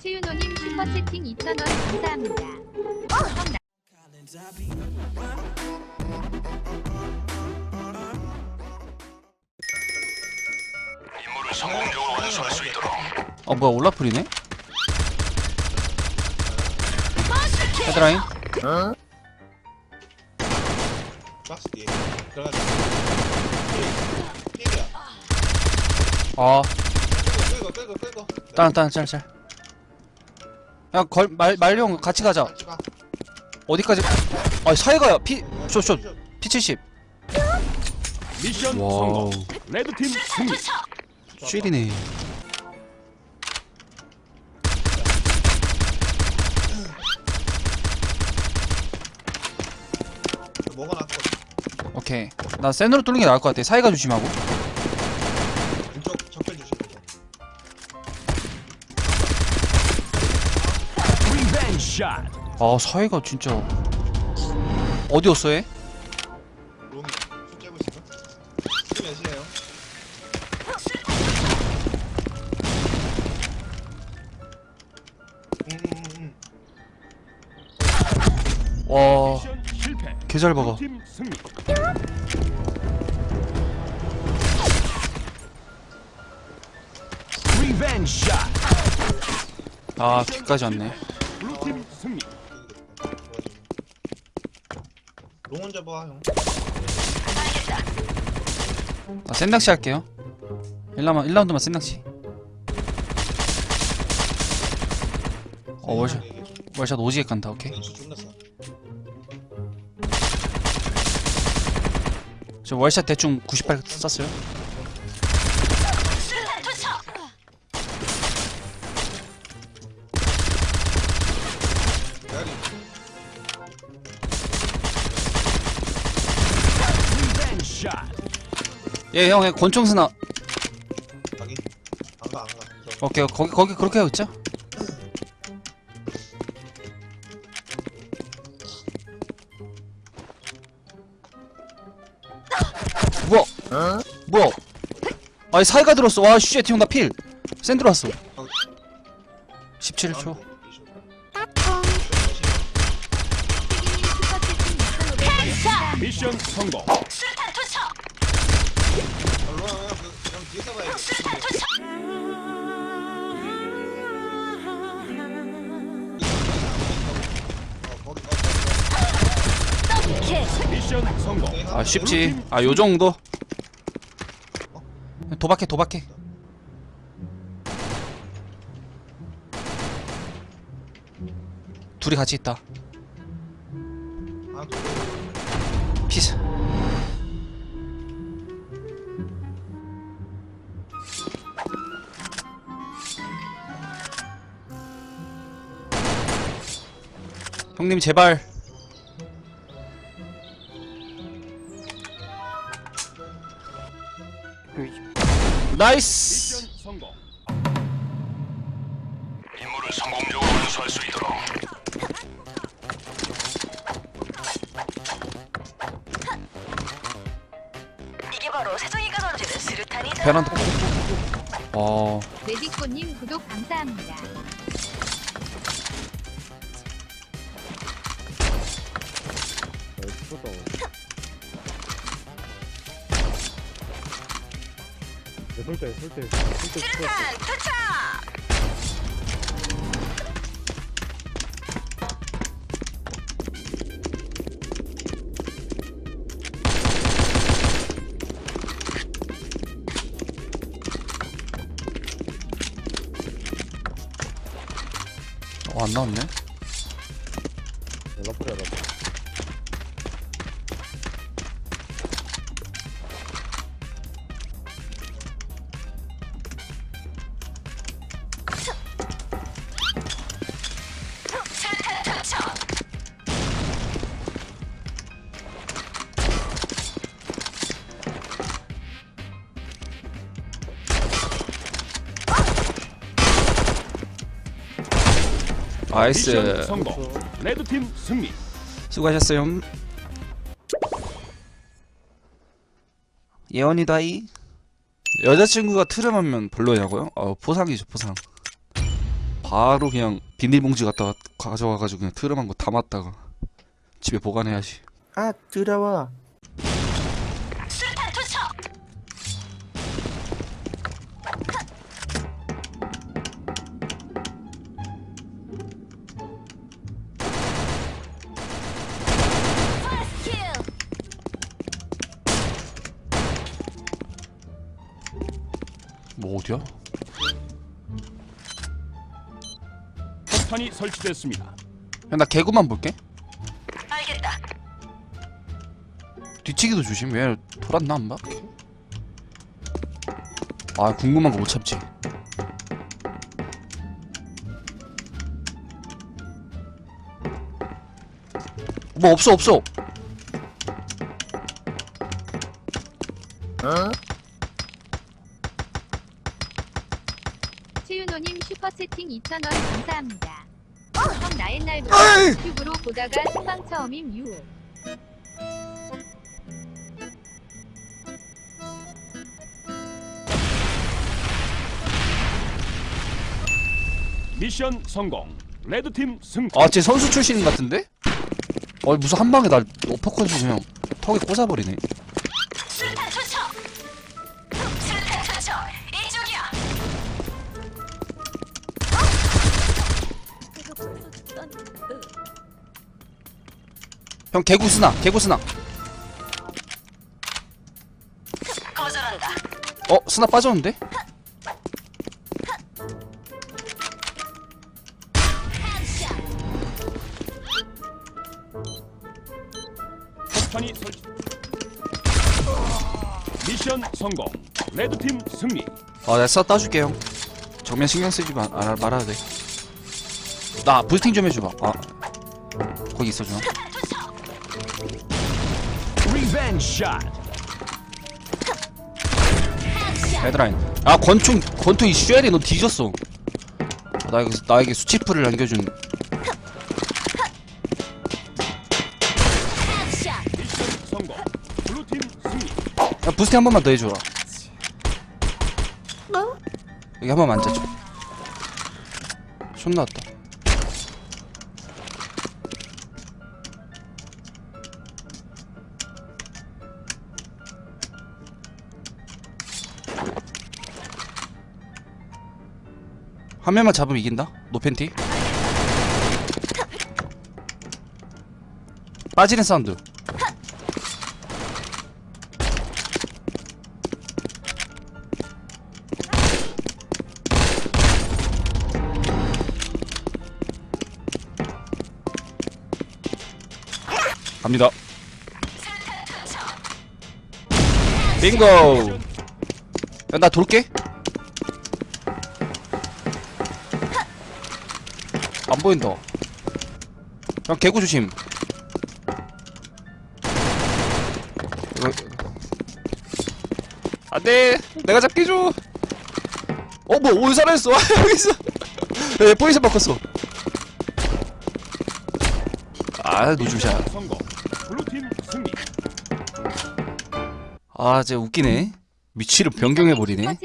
최윤호님 슈퍼채팅 2,000원 감사합니다. 형 임무를 성공적으로 완수할 수 있도록 어 뭐야 올라풀이네? 헤드라인 박스 뒤에 들어가자. 삐야. 아 끌고 끌고 끌고. 딴, 딴, 짤, 짤. 야, 걸, 말, 말용 같이 가자. 같이 가. 어디까지? 아, 사이가야. 피, 숏, 숏. 피 70. 미션 와우. 레드팀 승리 쉴이네. 오케이. 나 센으로 뚫는 게 나을 것 같아. 사이가 조심하고. 왼쪽. 리벤지 샷 아, 사이가 진짜. 어디였어, 얘? 롱이 손 째고 있어. 지금 몇이에요? 음 음 음. 와, 개잘 박아. 팀 승리 아, 뒤까지 왔네. 블루팀 승리 롱 혼자 봐 형. 나 센낚시 할게요. 1라운드, 1라운드만 센낚시. 어, 월샷. 월샷 오지게 간다, 오케이. 저 월샷 대충 98 썼어요. 예, 형, 형, 권총 스나. 가기. 안가 안가. 오케이, 거기, 거기 그렇게 하고 있자. 뭐야? 뭐야? 아니 사이가 들었어. 와 쉣, 형 나 필. 센 들어왔어. 17초. 세기님 슈퍼채팅 2,500원 감사합니다. 미션 성공 아 쉽지. 아 요 정도. 도박해, 도박해. 둘이 같이 있다. 피스. 형님 제발. 나이스. 임무를 성공적으로 완수할 수 있도록 이게 바로 세종이가 던지는 수류탄이다. 베란다. 어. 레디코님 구독 감사합니다. 수류탄 투척! 어, 안 나왔네. 수류탄 나이스. 미션 성공 레드팀 승리 수고하셨어요. 예언이다이 여자친구가 트름하면 별로냐고요? 어 포상이죠 포상 바로 그냥 비닐봉지 갖다가 가져와가지고 그냥 트름한 거 담았다가 집에 보관해야지 아 더러워 뭐 어디야? 폭탄이 설치됐습니다. 야 나 개구만 볼게 알겠다. 뒤치기도 조심 왜 돌았나 안 봐? 아 궁금한 거 못 참지 뭐 없어 없어 최윤호님 슈퍼채팅 2,000원 감사합니다. 형 나의 날부터 유튜브로 보다가 생방 처음임 유. 미션 성공. 레드팀 승. 아 쟤 선수 출신 같은데? 어 무슨 한 방에 날 어퍼컷으로 그냥 턱에 꽂아버리네 형 개구 쓰나 개구 쓰나 거절한다. 어 쓰나 빠졌는데? 폭탄이 설치. 미션 성공. 레드팀 승리. 아 내가 써 따줄게 형 정면 신경 쓰지 마, 아, 말아도 돼나 부스팅 좀 해줘봐 아 거기 있어줘 리벤지 샷. 헤드라인. 아 권총 권총 이 쉐리 너 뒤졌어. 나에게 나에게 수치풀을 남겨준. 성공. 블루팀 승리. 야 부스팅 한 번만 더 해줘라. 여기 한 번만 앉아줘. 손 나왔다 한 명만 잡으면 이긴다 노팬티 빠지는 사운드 갑니다. 빙고. 야, 나 돌게. 보인다. 형 개구 조심. 이거 안돼. 내가 잡게 줘. 어, 뭐, 오, 살아있어. 여기 있어. 야, 포지션 바꿨어. 아, 승리. 아, 쟤 웃기네. 위치를 변경해버리네.